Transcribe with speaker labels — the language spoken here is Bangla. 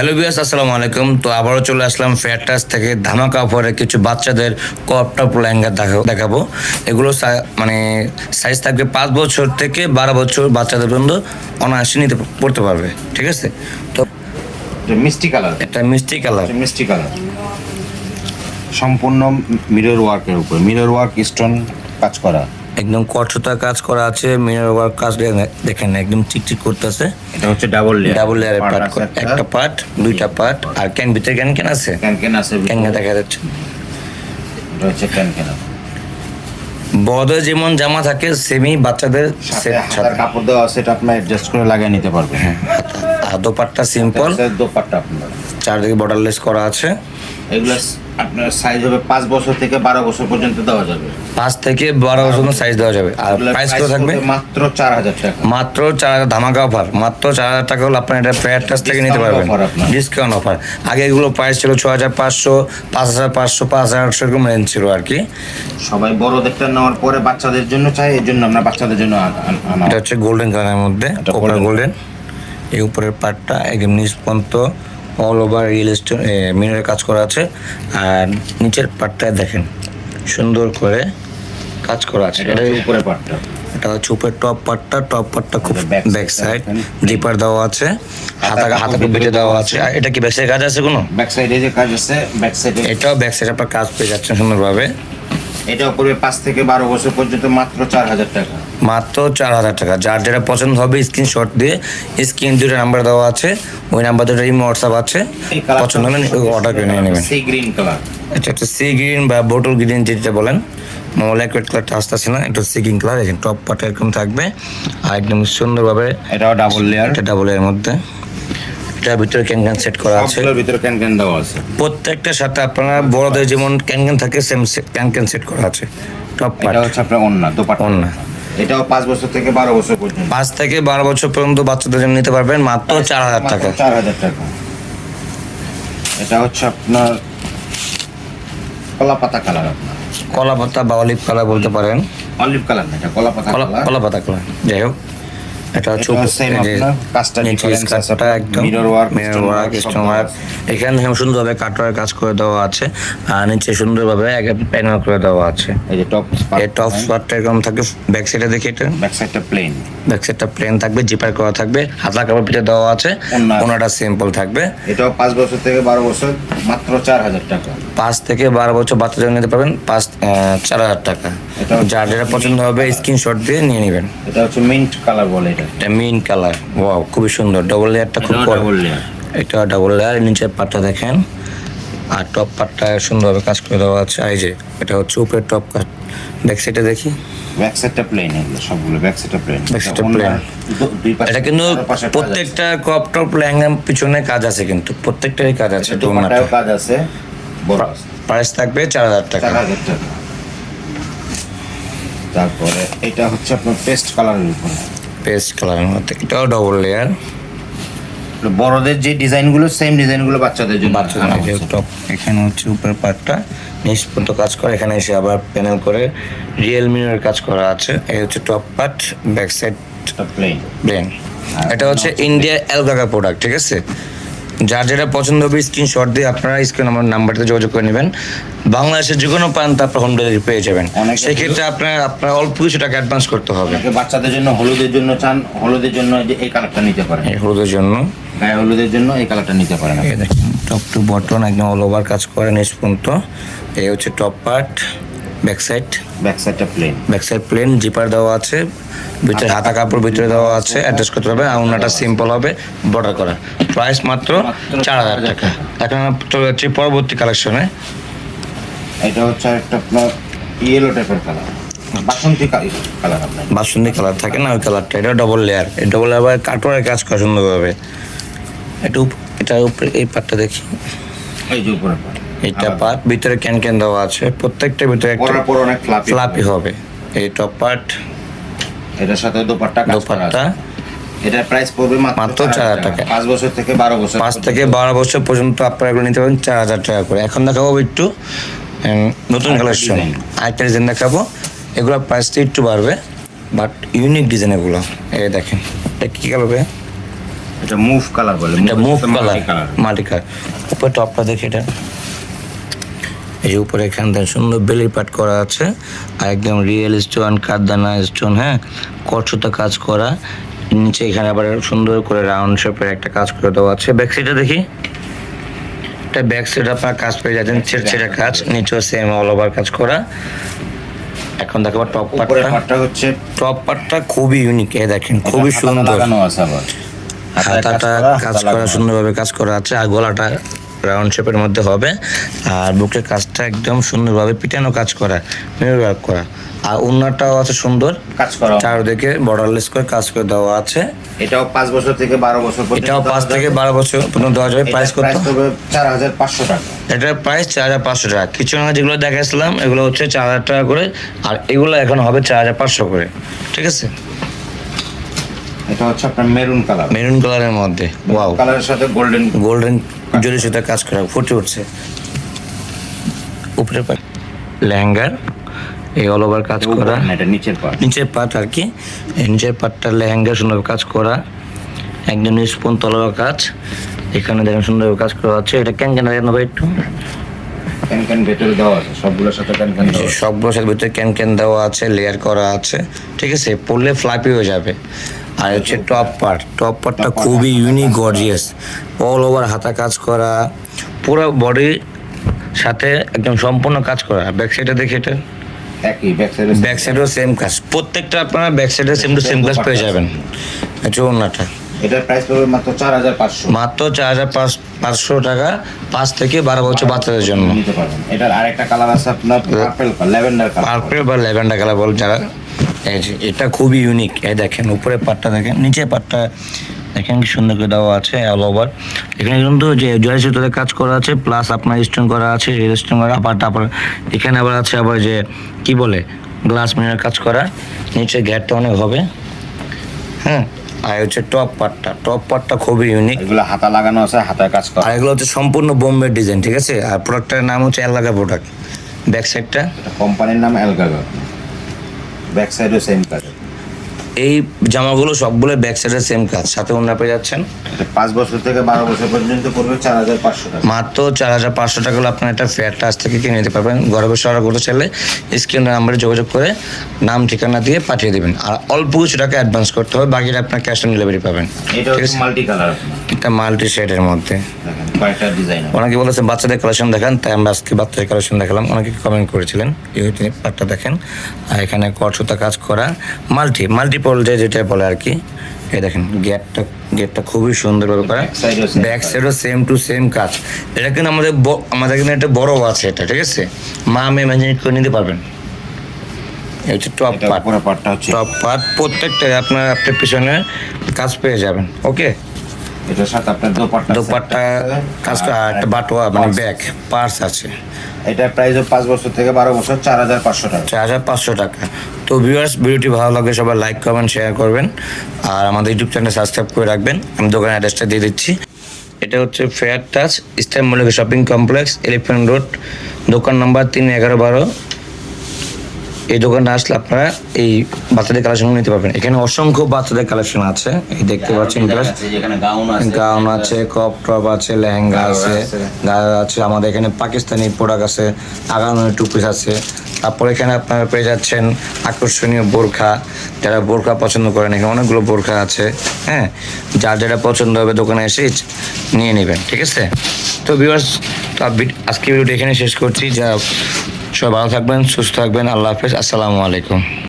Speaker 1: হ্যালো বিয়াস আসসালামু আলাইকুম। তো আবারও চলে আসলাম ফেয়ারটাস থেকে ধামাকা অফারে কিছু বাচ্চাদের কপ টপ লেহেঙ্গা দেখা- দেখাবো। এগুলো মানে সাইজ থাকবে পাঁচ বছর থেকে বারো বছর বাচ্চাদের পর্যন্ত অনায়াসে নিতে পড়তে পারবে। ঠিক আছে? তো
Speaker 2: মিষ্টি কালার।
Speaker 1: এটা মিষ্টি কালার।
Speaker 2: মিষ্টি কালার। সম্পূর্ণ মিরর ওয়ার্কের উপর। মিরর ওয়ার্ক স্টোন কাজ করা।
Speaker 1: একদম কঠোরতা কাজ করা আছে মিনার ওয়ার্ক কাজ দেখেন- একদম চিকচিক করতেছে।
Speaker 2: এটা হচ্ছে ডাবল লেয়ার
Speaker 1: ডাবল লেয়ারের পার্ট একটা। পার্ট দুইটা পার্ট আর ক্যান ভিতরে ক্যান ক্যান আছে?
Speaker 2: ক্যান ক্যান আছে
Speaker 1: ক্যান দেখা যাচ্ছে।
Speaker 2: এটা হচ্ছে ক্যান ক্যান
Speaker 1: বড়দের যেমন জামা থাকে সেমি বাচ্চাদের set
Speaker 2: কাপড় দেওয়া আছে এটা আপনি অ্যাডজাস্ট করে লাগিয়ে নিতে পারবেন।
Speaker 1: হ্যাঁ, আর দোপাট্টা সিম্পল
Speaker 2: দোপাট্টা আপনার।
Speaker 1: চারদিকে বর্ডারলেস করা আছে।
Speaker 2: এগুলো আপনার সাইজ হবে পাঁচ বছর থেকে বারো বছর পর্যন্ত দেওয়া যাবে।
Speaker 1: পাঁচ থেকে বারো বছর সাইজ দেওয়া যাবে। আর প্রাইস কত থাকবে?
Speaker 2: মাত্র চার হাজার টাকা।
Speaker 1: মাত্র চার হাজার ধামাকা অফার মাত্র চার হাজার টাকা হলে আপনার এটা প্রেয়ার টাচ থেকে নিতে পারবেন। ডিসকাউন্ট অফার আগে এগুলো প্রাইস ছিল ছ হাজার পাঁচশো পাঁচ হাজার পাঁচশো পাঁচ হাজার আটশো এরকম রেঞ্জ ছিল আর কি।
Speaker 2: সবাই বড়দেরটা নেওয়ার পরে বাচ্চাদের জন্য চাই এই জন্য আমরা বাচ্চাদের জন্য
Speaker 1: এটা হচ্ছে গোল্ডেন কালারের মধ্যে গোল্ডেন এই উপরের পার্টটা একদম নিচ পর্যন্ত অল ওভার রিয়েল স্টোন মিনারের কাজ করা আছে। আর নিচের পার্টটা দেখেন সুন্দর করে কাজ করা আছে।
Speaker 2: এটা উপরে পাটটা।
Speaker 1: এটা হচ্ছে উপরের টপ পার্টটা টপ পার্টটা খুব ব্যাক সাইড। জিপার দেওয়া আছে হাতা হাতা দেওয়া
Speaker 2: দেওয়া
Speaker 1: আছে। আর এটা কি ব্যাক সাইড কাজ আছে কোনো?
Speaker 2: ব্যাক সাইডে যে কাজ আছে ব্যাক সাইডে
Speaker 1: এটাও ব্যাক সাইড আপনার কাজ পেয়ে যাচ্ছেন সুন্দরভাবে।
Speaker 2: এটাও পড়বে পাঁচ থেকে বারো বছর পর্যন্ত মাত্র চার হাজার টাকা।
Speaker 1: মাত্র চার হাজার টাকা। যার যেটা পছন্দ হবে স্ক্রিনশট দিয়ে স্ক্রিন দুটো নাম্বার দেওয়া আছে ওই নাম্বার দুটো ইমো হোয়াটসঅ্যাপ আছে। পছন্দ হলে অর্ডার করে নিয়ে নেবেন।
Speaker 2: সি গ্রিন কালার
Speaker 1: এটা একটা সি গ্রিন বা বোটল গ্রিন যেটা বলেন। মোবাইল রেড কালারটা আসতেছে না এটা সি গ্রিন কালার এখানে টপ পার্ট এরকম থাকবে। আর একদম সুন্দরভাবে
Speaker 2: এটাও ডাবল লেয়ার
Speaker 1: এটা ডাবল এর মধ্যে। এটার ভিতরে ক্যান ক্যান সেট করা আছে।
Speaker 2: সবগুলোর ভিতরে ক্যান ক্যান দেওয়া আছে।
Speaker 1: প্রত্যেকটার সাথে আপনারা বড়দের যেমন ক্যান ক্যান থাকে সেম ক্যান ক্যান সেট করা আছে। টপ
Speaker 2: এটা হচ্ছে আপনার অন্যা দোপাট্টা।
Speaker 1: ওড়না।
Speaker 2: এটাও পাঁচ বছর থেকে বারো বছর পর্যন্ত।
Speaker 1: পাঁচ থেকে বারো বছর পর্যন্ত বাচ্চাদের জন্য নিতে পারবেন মাত্র চার হাজার টাকা।
Speaker 2: চার হাজার টাকা। এটা হচ্ছে আপনার কলা পাতা কালার আপনার।
Speaker 1: কলা পাতা বা অলিভ কালার বলতে পারেন।
Speaker 2: অলিভ কালার না এটা কলা পাতা
Speaker 1: কলা
Speaker 2: কালার।
Speaker 1: কলা পাতা কালার। যাই হোক। এটা হচ্ছে মিরর ওয়ার্ক স্টোন ওয়ার্ক এখানে সুন্দরভাবে কাটওয়ার কাজ করে দেওয়া আছে আর নিচে সুন্দরভাবে প্যানেল করে দেওয়া আছে।
Speaker 2: এই যে টপ
Speaker 1: এই টপ স্পটটা এরকম থাকে ব্যাক সাইডে দেখি এটা।
Speaker 2: ব্যাক সাইডটা প্লেন
Speaker 1: ব্যাক সাইডটা প্লেন থাকবে জিপার করা থাকবে হাতা কাপড় পিঠে দেওয়া আছে। ওনাটা সিম্পল থাকবে।
Speaker 2: এটাও পাঁচ বছর থেকে বারো বছর মাত্র চার হাজার টাকা।
Speaker 1: পাঁচ থেকে বারো বছর বাচ্চাদের নিতে পারবেন পাঁচ চার হাজার টাকা। যার যেটা পছন্দ হবে স্ক্রিনশট দিয়ে নিয়ে নেবেন।
Speaker 2: এটা হচ্ছে মিন্ট কালার বলে এটা
Speaker 1: এটা মেইন কালার ওয়াও খুবই সুন্দর। ডবল লেয়ারটা খুব।
Speaker 2: ডাবল লেয়ার
Speaker 1: এটা ডাবল লেয়ার নিচের পাটটা দেখেন। আর টপ পাটটা সুন্দরভাবে কাজ করে দেওয়া আছে। এই যে এটা হচ্ছে উপরের টপ কাট ব্যাক সাইডে দেখি।
Speaker 2: ব্যাক সাইডটা প্লেন এগুলো সবগুলো ব্যাক সাইডটা প্লেন
Speaker 1: Back side টা plain। এটা কিন্তু প্রত্যেকটা ক্রপ টপ লেহেঙ্গার পিছনে কাজ আছে কিন্তু। প্রত্যেকটারই কাজ আছে
Speaker 2: দোপাট্টাও কাজ আছে।
Speaker 1: প্রাইস থাকবে চার হাজার টাকা।
Speaker 2: টাকা। তারপরে এটা হচ্ছে আপনার পেস্ট কালারের উপরে।
Speaker 1: পেস্ট কালারের মধ্যে। এটাও ডবল লেয়ার
Speaker 2: বড়দের যে ডিজাইনগুলো সেম ডিজাইনগুলো বাচ্চাদের জন্য
Speaker 1: বাচ্চাদের টপ এখানে হচ্ছে উপরের পার্টটা নিচ পর্যন্ত কাজ করে। এখানে এসে আবার প্যানেল করে রিয়েল মিনের কাজ করা আছে। এই হচ্ছে top part back side
Speaker 2: plain
Speaker 1: plain এটা হচ্ছে ইন্ডিয়া অ্যালগাগা প্রোডাক্ট ঠিক আছে? যার যেটা পছন্দ হবে স্ক্রিনশট দিয়ে আপনারা স্ক্রিন আমার নাম্বারতে যোগাযোগ করে নেবেন। বাংলাদেশের যে কোনো প্রান্ত আপনার হোম ডেলিভারি পেয়ে যাবেন। সেক্ষেত্রে আপনার আপনার অল্প কিছু টাকা অ্যাডভান্স করতে হবে।
Speaker 2: বাচ্চাদের জন্য হলুদের জন্য চান হলুদের জন্য যে এই কালারটা নিতে পারেন।
Speaker 1: এই হলুদের জন্য।
Speaker 2: গায়ে হলুদের জন্য এই কালারটা নিতে পারেন
Speaker 1: এই দেখেন টপ টু বটন একদম অল ওভার কাজ করে নিচ পর্যন্ত। এই হচ্ছে top part back side
Speaker 2: back সাইডটা plain
Speaker 1: back side plain zipper দেওয়া আছে ভিতরে হাতা কাপড় ভিতরে দেওয়া আছে অ্যাডজাস্ট করতে হবে আর ওনাটা সিম্পল হবে বর্ডার করা। প্রাইস মাত্র চার হাজার টাকা। এখন চলে যাচ্ছি পরবর্তী কালেকশনে
Speaker 2: এটা হচ্ছে একটা আপনার ইয়েলো টাইপের কালার বাসন্তী কালার
Speaker 1: বাসন্তী কালার থাকে না ওই কালারটা এটা ডবল লেয়ার এই ডবল লেয়ার কাটোয়ারের কাজ করা সুন্দরভাবে। এটা এটা উপরে এই পার্টটা দেখি।
Speaker 2: এই যে উপরে part।
Speaker 1: পার্ট ভিতরে ক্যান ক্যান দেওয়া আছে। প্রত্যেকটার ভিতরে একটা
Speaker 2: পর অনেক ফ্লাপি
Speaker 1: হবে। এই টপ পার্ট
Speaker 2: এটার সাথে দোপাট্টা
Speaker 1: দোপাট্টা।
Speaker 2: এটার প্রাইস পড়বে
Speaker 1: মাত্র চার হাজার
Speaker 2: টাকা। পাঁচ বছর থেকে বারো বছর
Speaker 1: পাঁচ থেকে বারো বছর পর্যন্ত আপনারা এগুলো নিতে পারেন চার হাজার টাকা করে। এখন দেখাবো একটু নতুন কালেকশন আরেকটা ডিজাইন দেখাবো। এগুলোর প্রাইসটা একটু বাড়বে বাট ইউনিক ডিজাইন এগুলো। এই দেখেন এটা কী কালার
Speaker 2: এটা মুভ কালার বলে।
Speaker 1: এটা মুভ কালার মাল্টি কালার উপরে টপটা দেখি এটা। এই উপরে এখান থেকে সুন্দর বেলি পাট করা আছে। আর একদম রিয়েল স্টোন কারদানা স্টোন হ্যাঁ? কচ্ছতা কাজ করা। নিচে এখানে আবার সুন্দর করে রাউন্ড শেপের একটা কাজ করে দেওয়া আছে। ব্যাক সাইডে দেখি। এটা ব্যাক সাইড আপনার কাজ পেয়ে যাচ্ছেন। ছেড়ে ছেড়ে কাজ। নিচেও সেম অল ওভার কাজ করা। এখন দেখো টপ পার্টটা
Speaker 2: পাটটা। হচ্ছে
Speaker 1: টপ পার্টটা খুবই ইউনিক এ দেখেন খুবই সুন্দর। হাতাটা কাজ করা। সুন্দরভাবে কাজ করা আছে। আর গলাটা রাউন্ড শেপের মধ্যে হবে। আর বুকের কাজটা একদম সুন্দরভাবে পিটানো কাজ করা মিরর করা। আর উন্নাটাও আছে সুন্দর।
Speaker 2: কাজ করা।
Speaker 1: চারদিকে বর্ডারলেস করে কাজ করে দেওয়া আছে।
Speaker 2: এটাও পাঁচ বছর থেকে বারো বছর পর্যন্ত
Speaker 1: এটাও পাঁচ থেকে বারো বছর পর্যন্ত দেওয়া যাবে। প্রাইস কত?
Speaker 2: চার হাজার পাঁচশো টাকা।
Speaker 1: এটার প্রাইস চার হাজার পাঁচশো টাকা। কিছু না যেগুলো দেখাচ্ছিলাম এগুলো হচ্ছে চার হাজার টাকা করে। আর এগুলো এখন হবে চার হাজার পাঁচশো করে। ঠিক আছে?
Speaker 2: এটা হচ্ছে আপনার মেরুন কালার।
Speaker 1: মেরুন কালারের মধ্যে। ওয়াও
Speaker 2: কালারের সাথে গোল্ডেন
Speaker 1: গোল্ডেন জরি সুতা কাজ করা ফুটে উঠছে। উপরে পাট। লেহেঙ্গার এই অল ওভার কাজ করা।
Speaker 2: এটা নিচের পাট।
Speaker 1: নিচের পাট আর কি। নিচের পাটটা লেহেঙ্গা সুন্দর কাজ করা। একদম স্পুন তলার কাজ। এখানে দেখেন সুন্দর কাজ করা আছে এটা কেন কেন দেখেন ভাই একটু।
Speaker 2: ক্যান ক্যান ভেতরে দেওয়া আছে সবগুলোর সাথে ক্যান ক্যান।
Speaker 1: সবগুলোর সাথে ভিতরে ক্যান ক্যান দেওয়া আছে লেয়ার করা আছে। ঠিক আছে পড়লে ফ্লাপি হয়ে যাবে। আর হচ্ছে টপ পার্ট টপ পার্টটা খুবই ইউনিক গর্জিয়াস অল ওভার হাতা কাজ করা পুরো বডি সাথে একদম সম্পূর্ণ কাজ করা। ব্যাক সাইডে দেখি এটা।
Speaker 2: একই ব্যাক সাইডে
Speaker 1: ব্যাক সাইডেও সেম কাজ। প্রত্যেকটা আপনারা ব্যাক সাইডে সেম টু সেম কাজ পেয়ে যাবেন। আচ্ছা অন্যটা
Speaker 2: এটার প্রাইস পড়বে মাত্র চার হাজার পাঁচশো।
Speaker 1: মাত্র চার হাজার পাঁচ পাঁচশো টাকা পাঁচ থেকে বারো বছর বাচ্চাদের জন্য।
Speaker 2: নিতে পারবেন। এটার আরেকটা কালার আছে আপনার পার্পল ল্যাভেন্ডার কালার
Speaker 1: পার্পল বা ল্যাভেন্ডার কালার বল যারা এই যে এটা খুবই ইউনিক এই দেখেন উপরে পাটটা দেখেন নিচে পাটটা দেখেন কি সুন্দর করে দেওয়া আছে অল ওভার এখানে কিন্তু যে জয় সুতোতে কাজ করা আছে প্লাস আপনার স্টোন করা আছে স্টোন করা আবার তারপর এখানে আবার আছে আবার যে কি বলে গ্লাস মিনার কাজ করা। নিচে গ্যাটটা অনেক হবে। হ্যাঁ আর হচ্ছে টপ পার্টটা টপ পার্টটা খুবই ইউনিক
Speaker 2: এগুলো হাতা লাগানো আছে হাতায় কাজ করা।
Speaker 1: আর এগুলো হচ্ছে সম্পূর্ণ বোম্বে ডিজাইন ঠিক আছে? আর প্রোডাক্টের নাম হচ্ছে এলাকা প্রোডাক্ট ব্যাক সাইডটা
Speaker 2: কোম্পানির নাম অ্যালগাগা ব্যাক সাইডও সেম কাজ
Speaker 1: এই জামাগুলো সবগুলো ব্যাক সাইডের সেম কাজ। সাথে অন্য পেয়ে যাচ্ছেন।
Speaker 2: পাঁচ বছর থেকে বারো বছর পর্যন্ত পড়বে চার হাজার পাঁচশো টাকা।
Speaker 1: মাত্র চার হাজার পাঁচশো টাকা হলে আপনার একটা ফ্ল্যাট টাচ থেকে কিনে নিতে পারবেন। ঘরে বসে অর্ডার করতে চাইলে স্ক্রিন নাম্বারে যোগাযোগ করে নাম ঠিকানা দিয়ে পাঠিয়ে দেবেন। আর অল্প কিছু টাকা অ্যাডভান্স করতে হবে বাকিটা আপনার ক্যাশ অন ডেলিভারি পাবেন।
Speaker 2: এটা মাল্টি কালার
Speaker 1: এটা মাল্টি শেডের মধ্যে। অনেকে বলেছেন বাচ্চাদের কালেকশন দেখান। তাই আমরা আজকে বাচ্চাদের কালেকশন দেখালাম। অনেকে কমেন্ট করেছিলেন এই পার্টটা দেখেন। আর এখানে কটসুতা কাজ করা মাল্টি মাল্টি যে যেটা বলে আর কি এই দেখেন গেটটা গেটটা খুবই সুন্দরভাবে করা। ব্যাক সাইডও সেম টু সেম কাজ। এটা কিন্তু আমাদের আমাদের কিন্তু একটা বড় আছে এটা ঠিক আছে? মা মেয়ে ম্যানেজ করে নিতে পারবেন। হচ্ছে টপ
Speaker 2: এটা
Speaker 1: পার্ট
Speaker 2: পুরো পার্টটা হচ্ছে
Speaker 1: টপ পার্ট প্রত্যেকটা আপনার আপনার পিছনে কাজ পেয়ে যাবেন ওকে
Speaker 2: এটার সাথে আপনার দোপাট্টা
Speaker 1: দোপাট্টা কাজ করা আর একটা বাটোয়া মানে ব্যাগ পার্স আছে।
Speaker 2: এটার প্রাইস পাঁচ বছর থেকে বারো বছর চার হাজার পাঁচশো টাকা।
Speaker 1: চার হাজার পাঁচশো টাকা। তো ভিউয়ার্স ভিডিওটি ভালো লাগলে সবাই লাইক কমেন্ট শেয়ার করবেন। আর আমাদের ইউটিউব চ্যানেল সাবস্ক্রাইব করে রাখবেন। আমি দোকানের অ্যাড্রেসটা দিয়ে দিচ্ছি। এটা হচ্ছে fair touch eastern Mallika shopping complex elephant road দোকান নাম্বার তিন এগারো বারো। এই দোকানে আসলে আপনারা এই বাচ্চাদের কালেকশন নিতে পারবেন। এখানে অসংখ্য বাচ্চাদের কালেকশন আছে। এই দেখতে পাচ্ছেন
Speaker 2: গাউন আছে
Speaker 1: কপ টপ আছে লেহেঙ্গা আছে
Speaker 2: আছে।
Speaker 1: আছে। আমাদের এখানে পাকিস্তানি প্রোডাক্ট আছে আগানো টু পিস আছে। তারপর এখানে আপনারা পেয়ে যাচ্ছেন আকর্ষণীয় বোরখা। যারা বোরখা পছন্দ করেন, এখানে অনেকগুলো বোরখা আছে হ্যাঁ? যার যেটা পছন্দ হবে দোকানে এসে নিয়ে নেবেন, ঠিক আছে? তো ভিউয়ার্স তো আজকে ভিডিওটা এখানে শেষ করছি। যা সবাই ভালো থাকবেন, সুস্থ থাকবেন, আল্লাহ হাফেজ, আসসালামু আলাইকুম।